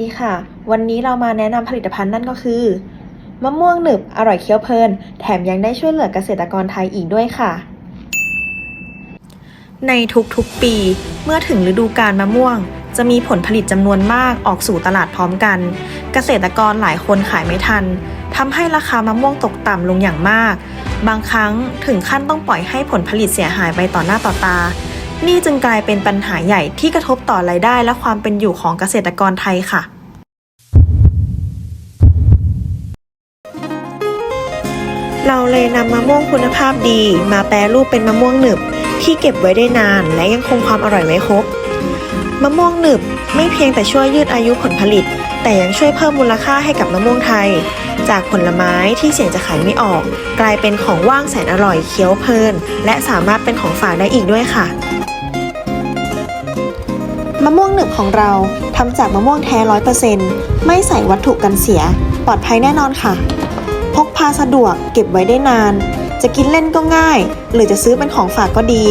ดีค่ะ วันนี้เรามาแนะนำผลิตภัณฑ์นั่นก็คือ มะม่วงหนึบอร่อยเคี้ยวเพลิน แถมยังได้ช่วยเหลือเกษตรกรไทยอีกด้วยค่ะ ในทุกๆปี เมื่อถึงฤดูกาลมะม่วง จะมีผลผลิตจำนวนมากออกสู่ตลาดพร้อมกัน เกษตรกรหลายคนขายไม่ทันทำให้ราคามะม่วงตกต่ำลงอย่างมาก บางครั้งถึงขั้นต้องปล่อยให้ผลผลิตเสียหายไปต่อหน้าต่อตา นี่จึงกลายเป็นปัญหาใหญ่ที่กระทบต่อรายได้และความเป็นอยู่ของเกษตรกรไทยค่ะเราเลยนำมะม่วงคุณภาพดี มาแปรรูปเป็นมะม่วงหนึบ ที่เก็บไว้ได้นาน และยังคงความอร่อยไว้ครบ มะม่วงหนึบไม่เพียงแต่ช่วยยืดอายุผลผลิต แต่ยังช่วยเพิ่มมูลค่าให้กับมะม่วงไทย จากผลไม้ที่เสี่ยงจะขายไม่ออก กลายเป็นของว่างแสนอร่อยเคี้ยวเพลิน และสามารถเป็นของฝากได้อีกด้วยค่ะ มะม่วงหนึบของเราทำจากมะม่วงแท้ร้อยเปอร์เซ็นต์ไม่ใส่วัตถุกันเสีย ปลอดภัยแน่นอนค่ะ พกพาสะดวกเก็บไว้ได้นาน จะกินเล่นก็ง่าย หรือจะซื้อเป็นของฝากก็ดี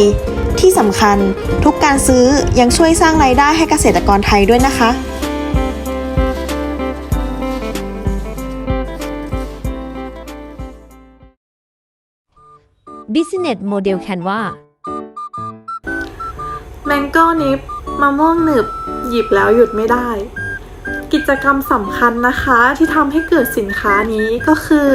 ที่สำคัญทุกการซื้อยังช่วยสร้างรายได้ให้เกษตรกรไทยด้วยนะคะ Business Model Canva แมงโก้นิป มะม่วงหนึบ หยิบแล้วหยุดไม่ได้ กิจกรรมสำคัญนะคะที่ทำให้เกิดสินค้านี้ก็คือ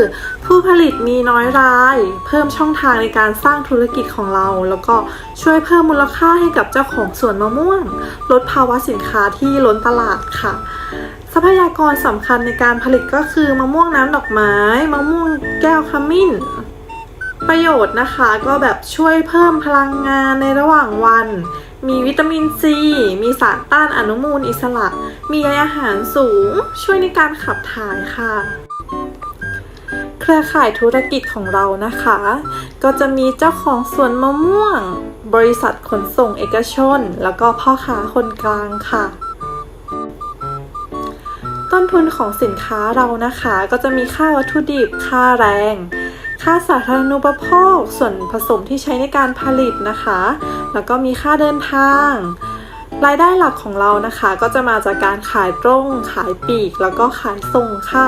ผู้ผลิตมีน้อยราย เพิ่มช่องทางในการสร้างธุรกิจของเรา แล้วก็ช่วยเพิ่มมูลค่าให้กับเจ้าของสวนมะม่วง ลดภาวะสินค้าที่ล้นตลาดค่ะทรัพยากรสำคัญในการผลิตก็คือมะม่วงน้ำดอกไม้ มะม่วงแก้วขมิ้น ประโยชน์นะคะก็แบบช่วยเพิ่มพลังงานในระหว่างวัน มีวิตามินซี มีสารต้านอนุมูลอิสระ มีใยอาหารสูง ช่วยในการขับถ่ายค่ะ เครือข่ายธุรกิจของเรานะคะ ก็จะมีเจ้าของสวนมะม่วง บริษัทขนส่งเอกชน แล้วก็พ่อค้าคนกลางค่ะ ต้นทุนของสินค้าเรานะคะ ก็จะมีค่าวัตถุดิบ ค่าแรง ค่าสาธารณูปโภค ส่วนผสมที่ใช้ในการผลิตนะคะ แล้วก็มีค่าเดินทาง รายได้หลักของเรานะคะ ก็จะมาจากการขายตรง ขายปลีก แล้วก็ขายส่งค่ะ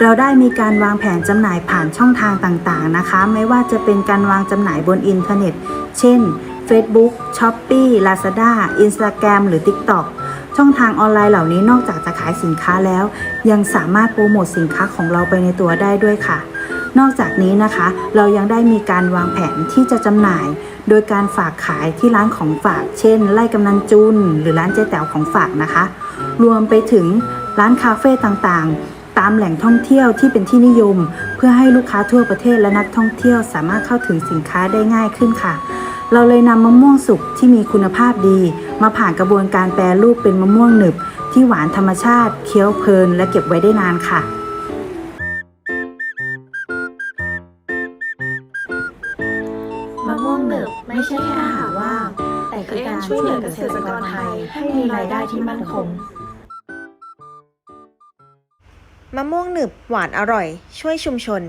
เราได้มีการวางแผนจำหน่ายผ่านช่องทางต่างๆนะคะ ไม่ว่าจะเป็นการวางจำหน่ายบนอินเทอร์เน็ต เช่น Facebook, Shopee, Lazada, Instagram หรือ TikTok ช่องทางออนไลน์เหล่านี้นอกจากจะขายสินค้าแล้ว ยังสามารถโปรโมทสินค้าของเราไปในตัวได้ด้วยค่ะ นอกจากนี้นะคะ เรายังได้มีการวางแผนที่จะจำหน่าย โดยการฝากขายที่ร้านของฝาก เช่นไล่กำนันจุนหรือร้านเจ๊แต๋วของฝากนะคะ รวมไปถึงร้านคาเฟ่ต่างๆ ตามแหล่งท่องเที่ยวที่เป็นที่นิยม เพื่อให้ลูกค้าทั่วประเทศและนักท่องเที่ยวสามารถเข้าถึงสินค้าได้ง่ายขึ้นค่ะ เราเลยนำมะม่วงสุกที่มีคุณภาพดี มาผ่านกระบวนการแปรรูปเป็นมะม่วงหนึบ ที่หวานธรรมชาติ เคี้ยวเพลิน และเก็บไว้ได้นานค่ะ มะม่วงหนึบไม่ใช่แค่อาหารว่าง แต่คือการช่วยเหลือเกษตรกรไทยให้มีรายได้ที่มั่นคงมะม่วงหนึบหวานอร่อย ช่วยชุมชน